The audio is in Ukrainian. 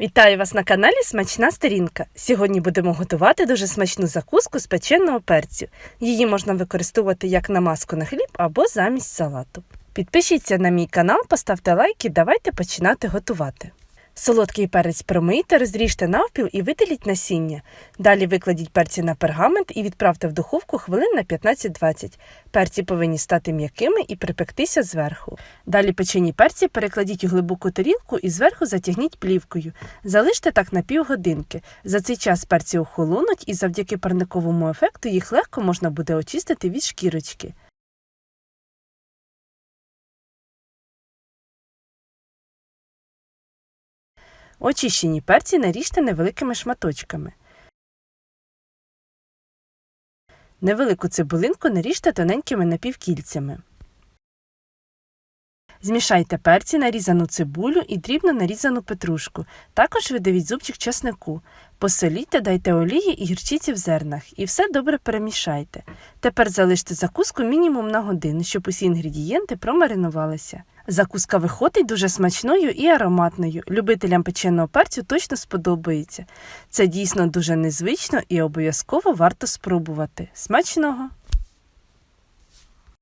Вітаю вас на каналі Смачна сторінка. Сьогодні будемо готувати дуже смачну закуску з печеного перцю. Її можна використовувати як намазку на хліб або замість салату. Підпишіться на мій канал, поставте лайк і давайте починати готувати. Солодкий перець промийте, розріжте навпіл і видаліть насіння. Далі викладіть перці на пергамент і відправте в духовку хвилин на 15-20. Перці повинні стати м'якими і припектися зверху. Далі печені перці перекладіть у глибоку тарілку і зверху затягніть плівкою. Залиште так на півгодинки. За цей час перці охолонуть і завдяки парниковому ефекту їх легко можна буде очистити від шкірочки. Очищені перці наріжте невеликими шматочками. Невелику цибулинку наріжте тоненькими напівкільцями. Змішайте перці, нарізану цибулю і дрібно нарізану петрушку. Також видавіть зубчик чеснику. Посоліть та дайте олії і гірчиці в зернах. І все добре перемішайте. Тепер залиште закуску мінімум на годину, щоб усі інгредієнти промаринувалися. Закуска виходить дуже смачною і ароматною. Любителям печеного перцю точно сподобається. Це дійсно дуже незвично і обов'язково варто спробувати. Смачного!